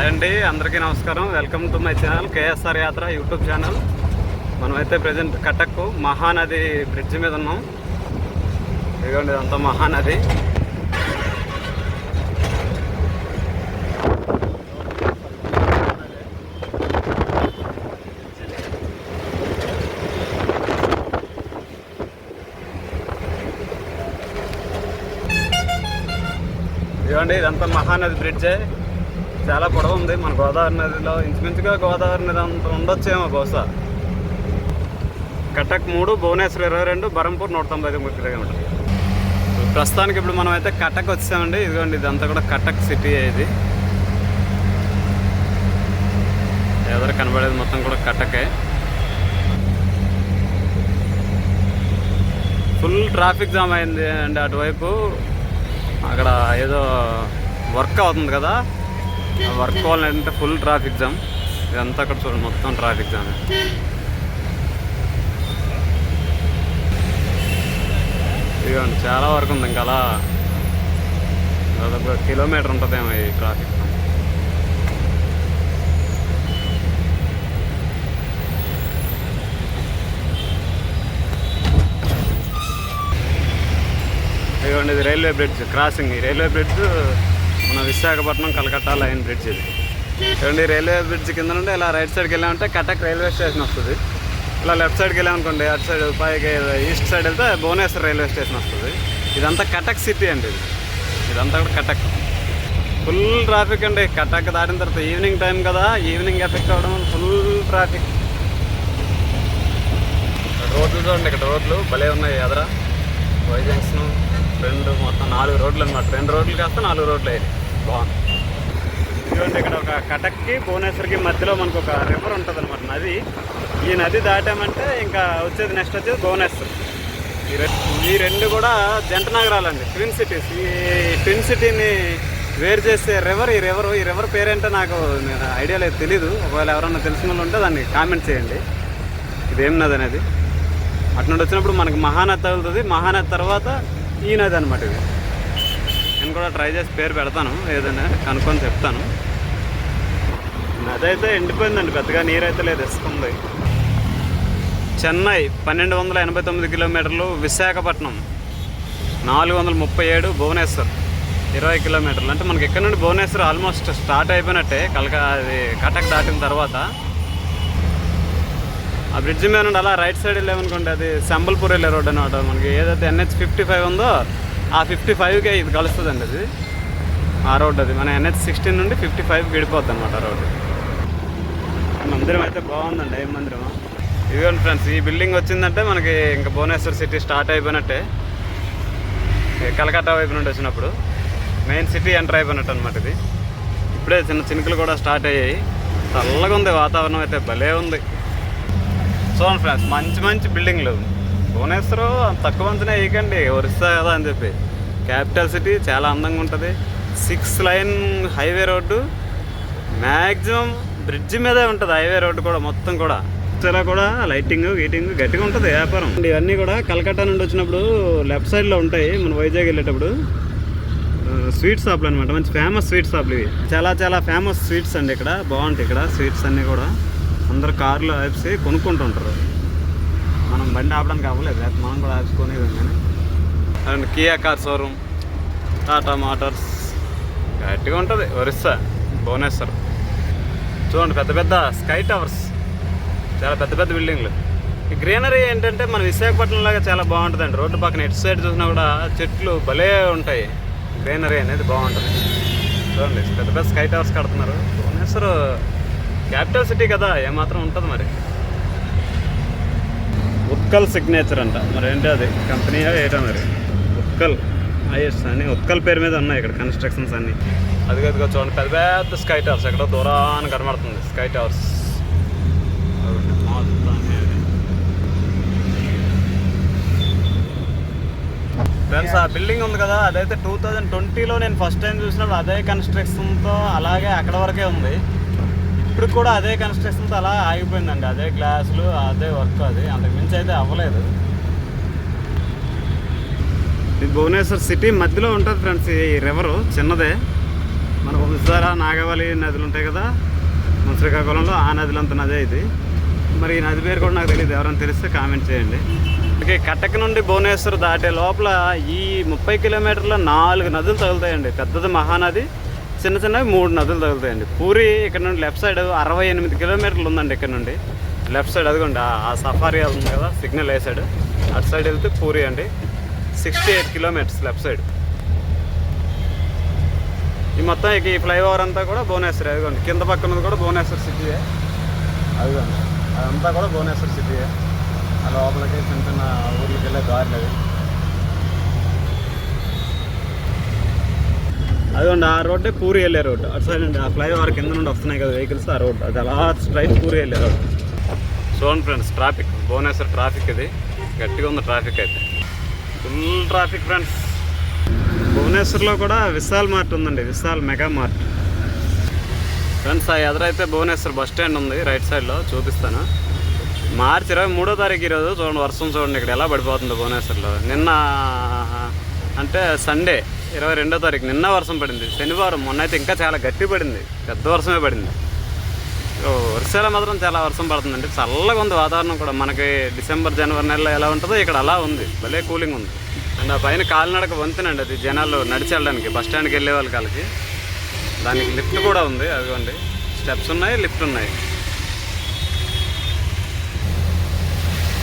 Hi అండి అందరికీ నమస్కారం. Welcome to my channel KSR Yatra YouTube channel. మనమైతే ప్రజెంట్ కటక్ మహానది బ్రిడ్జ్ మీద ఉన్నాం. ఇదిగోండి ఇదంతా మహానది. ఇదిగోండి ఇదంతా మహానది బ్రిడ్జే. చాలా పొడవు ఉంది. మన గోదావరి నదిలో ఇంచుమించుగా గోదావరి నది అంత ఉండొచ్చేమో బహుశా. కటక్ మూడు భువనేశ్వర్ ఇరవై రెండు బరంపూర్ నూట తొంభై తొమ్మిది కిలోమీటర్లు. ప్రస్తుతానికి ఇప్పుడు మనం అయితే కటక్ వచ్చామండి. ఇదిగోండి ఇదంతా కూడా కటక్ సిటీ ఇది. ఎదురు కనబడేది మొత్తం కూడా కటకే. ఫుల్ ట్రాఫిక్ జామ్ అయింది అండి అటువైపు. అక్కడ ఏదో వర్క్ అవుతుంది కదా. వర్క్ వల్ల ఫుల్ ట్రాఫిక్ జామ్. ఇదంతా అక్కడ చూడండి మొత్తం ట్రాఫిక్ జామ్. ఇదిగోండి చాలా వరకు ఉంది ఇంకా అలా. దాదాపు కిలోమీటర్ ఉంటుందేమో ఈ ట్రాఫిక్ జామ్. ఇదిగోండి ఇది రైల్వే బ్రిడ్జ్ క్రాసింగ్. ఈ రైల్వే బ్రిడ్జ్ మన విశాఖపట్నం కలకత్తా లైన్ బ్రిడ్జ్ ఇది. చూడండి రైల్వే బ్రిడ్జ్ కింద నుండి ఇలా రైట్ సైడ్కి వెళ్ళామంటే కటక్ రైల్వే స్టేషన్ వస్తుంది. ఇలా లెఫ్ట్ సైడ్కి వెళ్ళామనుకోండి అటు సైడ్ పైకి ఈస్ట్ సైడ్ వెళ్తే భువనేశ్వర్ రైల్వే స్టేషన్ వస్తుంది. ఇదంతా కటక్ సిటీ అండి ఇది. ఇదంతా కూడా కటక్. ఫుల్ ట్రాఫిక్ అండి. కటక్ దాటిన తర్వాత ఈవినింగ్ టైం కదా ఈవినింగ్ ఎఫెక్ట్ అవ్వడం ఫుల్ ట్రాఫిక్. రోడ్లు చూడండి ఇక్కడ రోడ్లు భలే ఉన్నాయి ఎదరా. వై జంక్షన్ రెండు మొత్తం నాలుగు రోడ్లు అనమాట రెండు రోడ్లు కాస్త నాలుగు రోడ్లు అయ్యాయి బాగుంది. ఇదిగోండి ఇక్కడ ఒక కటక్కి భువనేశ్వర్కి మధ్యలో మనకు ఒక రివర్ ఉంటుంది అనమాట నది. ఈ నది దాటామంటే ఇంకా వచ్చేది నెక్స్ట్ వచ్చేది భువనేశ్వర్. ఈ రె ఈ రెండు కూడా జంట నగరాలండి ట్విన్ సిటీస్ ఈ ట్విన్ సిటీని వేరు చేసే రివర్ ఈ రివర్ ఈ రివర్ పేరేంటో నాకు నేను ఐడియా లేదు తెలీదు. ఒకవేళ ఎవరన్నా తెలిసిన వాళ్ళు ఉంటే దాన్ని కామెంట్ చేయండి. ఇదేం నది అనేది? అటు నుండి వచ్చినప్పుడు మనకి మహానది తగులుతుంది. మహానది తర్వాత ఈ నది అనమాట ఇది. నేను కూడా ట్రై చేసి పేరు పెడతాను ఏదైనా కనుక్కొని చెప్తాను. అదైతే ఎండిపోయిందండి పెద్దగా నీరైతే లేదు ఇస్తుంది చెన్నై పన్నెండు వందల ఎనభై తొమ్మిది కిలోమీటర్లు విశాఖపట్నం నాలుగు వందల ముప్పై ఏడు భువనేశ్వర్ ఇరవై కిలోమీటర్లు. అంటే మనకి ఇక్కడ నుండి భువనేశ్వర్ ఆల్మోస్ట్ స్టార్ట్ అయిపోయినట్టే కలక అది కటక్ దాటిన తర్వాత. ఆ బ్రిడ్జ్ మీద నుండి అలా రైట్ సైడ్ వెళ్ళామనుకోండి అది సంబల్పూర్ వెళ్ళే రోడ్ అనమాట. మనకి ఏదైతే ఎన్హెచ్ ఫిఫ్టీ ఫైవ్ ఉందో ఆ ఫిఫ్టీ ఫైవ్కే ఇది కలుస్తుందండి అది. ఆ రోడ్ అది. మన ఎన్హెచ్ సిక్స్టీన్ నుండి ఫిఫ్టీ ఫైవ్ విడిపోద్ది అనమాట ఆ రోడ్ మందిరం అయితే బాగుందండి ఏం మందిరం. ఇదిగోండి ఫ్రెండ్స్ ఈ బిల్డింగ్ వచ్చిందంటే మనకి ఇంకా భువనేశ్వర్ సిటీ స్టార్ట్ అయిపోయినట్టే. కలకత్తా వైపు నుండి వచ్చినప్పుడు. మెయిన్ సిటీ ఎంటర్ అయిపోయినట్టు అనమాట ఇది. ఇప్పుడే చిన్న చినుకులు కూడా స్టార్ట్ అయ్యాయి. చల్లగా ఉంది వాతావరణం అయితే భలే ఉంది. చూడండి ఫ్రెండ్స్ మంచి మంచి బిల్డింగ్లు. భువనేశ్వరం తక్కువ అంచనా వేయకండి ఒరిస్సా కదా అని చెప్పి. క్యాపిటల్ సిటీ చాలా అందంగా ఉంటుంది. Six lane highway road maximum bridge మీదే ఉంటుంది హైవే రోడ్డు కూడా మొత్తం కూడా. చాలా కూడా లైటింగ్ గీటింగ్ గట్టిగా ఉంటుంది వ్యాపారం. ఇవన్నీ కూడా కలకత్తా నుండి వచ్చినప్పుడు లెఫ్ట్ సైడ్లో ఉంటాయి మన వైజాగ్ వెళ్ళేటప్పుడు. స్వీట్ షాప్లు అనమాట మంచి ఫేమస్ స్వీట్ షాప్లు ఇవి. చాలా చాలా ఫేమస్ స్వీట్స్ అండి ఇక్కడ బాగుంటాయి ఇక్కడ స్వీట్స్ అన్నీ కూడా. అందరు కార్లు ఆపేసి కొనుక్కుంటుంటారు మనం బండి ఆపడానికి అవ్వలేదు లేకపోతే మనం కూడా ఆపుకునేది కానీ and Kia car showroom Tata Motors గట్టిగా ఉంటుంది ఒరిస్సా భువనేశ్వర్. చూడండి పెద్ద పెద్ద స్కై టవర్స్ చాలా పెద్ద పెద్ద బిల్డింగ్లు. ఈ గ్రీనరీ ఏంటంటే మన విశాఖపట్నం లాగా చాలా బాగుంటుందండి. రోడ్డు పక్కన ఎటు సైడ్ చూసినా కూడా చెట్లు భలే ఉంటాయి. గ్రీనరీ అనేది బాగుంటుంది. చూడండి పెద్ద పెద్ద స్కై టవర్స్ కడుతున్నారు. భువనేశ్వర్ క్యాపిటల్ సిటీ కదా ఏమాత్రం ఉంటుంది మరి. ఉత్కల్ సిగ్నేచర్ అంట. మరి ఏంటి అది? కంపెనీ ఏటా మరి? ఉత్కల్ ఐఎస్ అని ఉత్కల్ పేరు మీద ఉన్నాయి ఇక్కడ కన్స్ట్రక్షన్స్ అన్ని. అది కదా చూడండి పెద్ద పెద్ద స్కై టవర్స్ ఎక్కడో దూరాన్ని కనబడుతుంది. స్కై టవర్స్ ఫ్రెండ్స్ ఆ బిల్డింగ్ ఉంది కదా అదైతే టూ థౌజండ్ ట్వంటీలో నేను ఫస్ట్ టైం చూసినప్పుడు అదే కన్స్ట్రక్షన్తో అలాగే అక్కడ వరకే ఉంది. ఇప్పుడు కూడా అదే కన్స్ట్రక్షన్తో అలా ఆగిపోయిందండి. అదే గ్లాసులు అదే వర్క్ అది. అంతకు మించి అయితే అవ్వలేదు. ఇది భువనేశ్వర్ సిటీ మధ్యలో ఉంటుంది ఫ్రెండ్స్. ఈ రివరు చిన్నదే. మనకు వంశధార నాగవళి నదులు ఉంటాయి కదా. మన శ్రీకాకుళంలో ఆ నదులంత నదే ఇది. మరి ఈ నది పేరు కూడా నాకు తెలియదు ఎవరైనా తెలిస్తే కామెంట్ చేయండి. ఓకే కటక్ నుండి భువనేశ్వర్ దాటే లోపల ఈ ముప్పై కిలోమీటర్ల నాలుగు నదులు తగులుతాయండి. పెద్దది మహానది. చిన్న చిన్నవి మూడు నదులు తగులుతాయండి. పూరి ఇక్కడ నుండి లెఫ్ట్ సైడ్ అరవై ఎనిమిది కిలోమీటర్లు ఉందండి ఇక్కడ నుండి. లెఫ్ట్ సైడ్ అదిగోండి ఆ- సఫారీ ఉంది కదా సిగ్నల్ వేసాడు అటు సైడ్ వెళ్తే పూరి అండి. Sixty eight kilometres left side. ఈ మొత్తం ఈ ఫ్లైఓవర్ అంతా కూడా భువనేశ్వర్ అదిగోండి. కింద పక్కన కూడా భువనేశ్వర్ సిటీయే. అదిగోండి అదంతా కూడా భువనేశ్వర్ సిటీయే. ఆ లోపలికి చిన్న చిన్న ఊర్లకి వెళ్ళే దారులు అవి అదిగోండి ఆ రోడ్డే పూరి వెళ్ళే రోడ్ అటు సైడ్ అండి ఆ ఫ్లైఓవర్ కింద నుండి వస్తున్నాయి కదా వెహికల్స్ ఆ రోడ్ అది అలా స్ట్రైట్ పూరి వెళ్ళే రోడ్ చూడండి ఫ్రెండ్స్ ట్రాఫిక్. భువనేశ్వర్ ట్రాఫిక్ ఇది. గట్టిగా ఉంది ట్రాఫిక్ అయితే. Full traffic friends. భువనేశ్వర్లో కూడా విశాల్ మార్ట్ ఉందండి విశాల్ మెగా మార్ట్. ఫ్రెండ్స్ ఆ ఎదురైతే భువనేశ్వర్ బస్ స్టాండ్ ఉంది రైట్ సైడ్లో చూపిస్తాను. మార్చి ఇరవై మూడో తారీఖు ఈరోజు చూడండి వర్షం చూడండి ఇక్కడ ఎలా పడిపోతుంది భువనేశ్వర్లో. నిన్న అంటే సండే ఇరవై రెండో తారీఖు నిన్న వర్షం పడింది. శనివారం మొన్న అయితే ఇంకా చాలా గట్టి పడింది. పెద్ద వర్షమే పడింది. వర్షాల మాత్రం చాలా వర్షం పడుతుందండి. చల్లగా ఉంది వాతావరణం కూడా. మనకి డిసెంబర్ జనవరి నెలలో ఎలా ఉంటుందో ఇక్కడ అలా ఉంది. భలే కూలింగ్ ఉంది. అండ్ ఆ పైన కాలినడక వంతెనండి అది జనాలు నడిచి వెళ్ళడానికి. బస్ స్టాండ్కి వెళ్ళే వాళ్ళ కాళ్ళకి. దానికి లిఫ్ట్ కూడా ఉంది. అదిగోండి. స్టెప్స్ ఉన్నాయి లిఫ్ట్ ఉన్నాయి.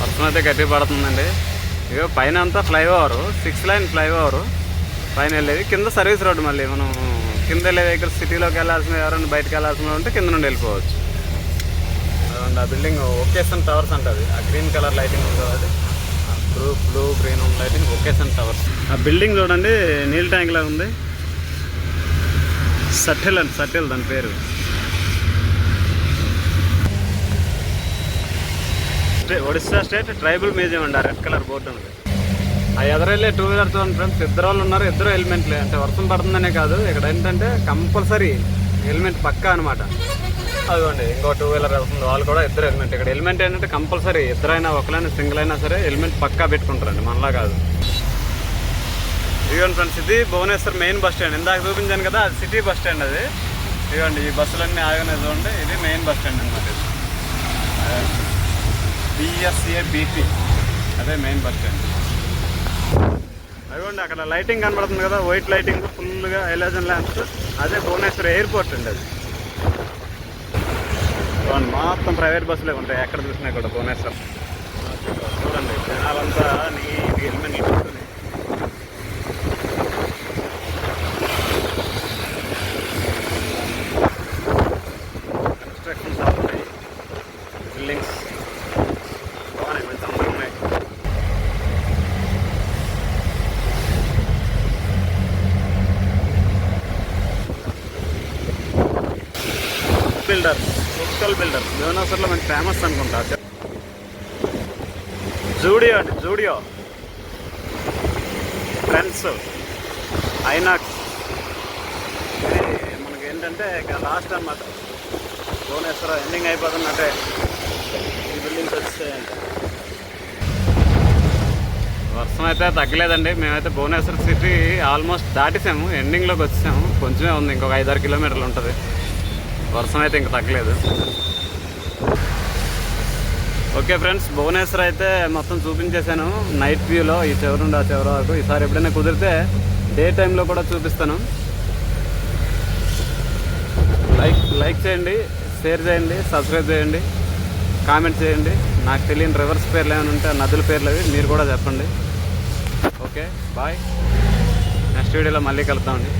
వర్షం అయితే గట్టి పడుతుందండి. ఇగో పైన అంతా ఫ్లైఓవర్. Six line flyover. పైన వెళ్ళేది కింద సర్వీస్ రోడ్ మళ్ళీ. మనం కింద వెళ్ళే వెహికల్స్ సిటీలోకి వెళ్ళాల్సిన ఎవరైనా బయటకు వెళ్ళాల్సిన ఉంటే కింద నుండి వెళ్ళిపోవచ్చు. అదిగోండి ఆ బిల్డింగ్ ఒకేషన్ టవర్స్ అంటది ఆ గ్రీన్ కలర్ లైటింగ్ ఉంది కదా బ్లూ బ్లూ గ్రీన్ లైటింగ్ ఒకేషన్ టవర్స్ ఆ బిల్డింగ్ చూడండి నీల్ ట్యాంక్ లాగా ఉంది. సటిల్ అండి సటిల్ దాని పేరు. State- Odisha state tribal museum అండి ఆ రెడ్ కలర్ బోర్డు ఉంది. ఆ ఎదురెళ్ళే టూ వీలర్ చూడండి ఫ్రెండ్స్ ఇద్దరు వాళ్ళు ఉన్నారు ఇద్దరు హెల్మెట్లే అంటే వర్షం పడుతుందనే కాదు. ఇక్కడ ఏంటంటే కంపల్సరీ హెల్మెట్ పక్కా అనమాట అదిగోండి ఇంకో టూ వీలర్ వెళ్తుంది. వాళ్ళు కూడా ఇద్దరు హెల్మెట్ ఇక్కడ హెల్మెట్ ఏంటంటే కంపల్సరీ ఇద్దరైనా ఒకరైనా సింగిల్ అయినా సరే హెల్మెట్ పక్కా పెట్టుకుంటారండి. మనలా కాదు. ఇదిగోండి ఫ్రెండ్స్ ఇది భువనేశ్వర్ మెయిన్ బస్ స్టాండ్ ఇందాక చూపించాను కదా అది సిటీ బస్ స్టాండ్ అది. ఇదిగోండి ఈ బస్సులన్నీ ఆగనే చూడండి. ఇది మెయిన్ బస్ స్టాండ్ అనమాట బిఎస్సిఏ బీపీ అదే మెయిన్ బస్ స్టాండ్ అదిగోండి అక్కడ లైటింగ్ కనబడుతుంది కదా వైట్ లైటింగ్ ఫుల్గా ఎలజన్ ల్యాంప్స్ అదే భువనేశ్వర్ ఎయిర్పోర్ట్ అండి అది. చూడండి మొత్తం ప్రైవేట్ బస్సులే ఉంటాయి ఎక్కడ చూసినా కూడా భువనేశ్వర్. చూడండి జనాలంతా నీట్ హెల్మెట్ పెట్టుకుని కన్స్ట్రక్షన్స్ అవుతాయి బిల్డింగ్స్ బాగున్నాయి మంచి అందంగా ఉన్నాయి బిల్డర్ లోకల్ బిల్డర్ భువనేశ్వర్లో మంచి ఫేమస్ అనుకుంటా. జూడియో అండి జూడియో. ఫ్రెండ్స్ ఐనాక్స్ మనకి ఏంటంటే ఇక లాస్ట్ అనమాట భువనేశ్వర ఎండింగ్ అయిపోతున్నట్టే ఈ బిల్డింగ్స్ వచ్చేసాయంటే వర్షం అయితే తగ్గలేదండి. మేమైతే భువనేశ్వర్ సిటీ ఆల్మోస్ట్ దాటేసాము. ఎండింగ్లోకి వచ్చేసాము. కొంచెమే ఉంది ఇంకొక ఐదారు కిలోమీటర్లు ఉంటుంది. వర్షం అయితే ఇంకా తగ్గలేదు. ఓకే ఫ్రెండ్స్ భువనేశ్వర్ అయితే మొత్తం చూపించేశాను. నైట్ వ్యూలో ఈ చివరి నుండి ఆ చివరి వరకు. ఈసారి ఎప్పుడైనా కుదిరితే డే టైంలో కూడా చూపిస్తాను. లైక్ లైక్ చేయండి షేర్ చేయండి సబ్స్క్రైబ్ చేయండి కామెంట్ చేయండి. నాకు తెలియని రివర్స్ పేర్లు ఏమైనా ఉంటే నదుల పేర్లు అవి మీరు కూడా చెప్పండి. ఓకే బాయ్ నెక్స్ట్ వీడియోలో మళ్ళీ కలుద్దామండి.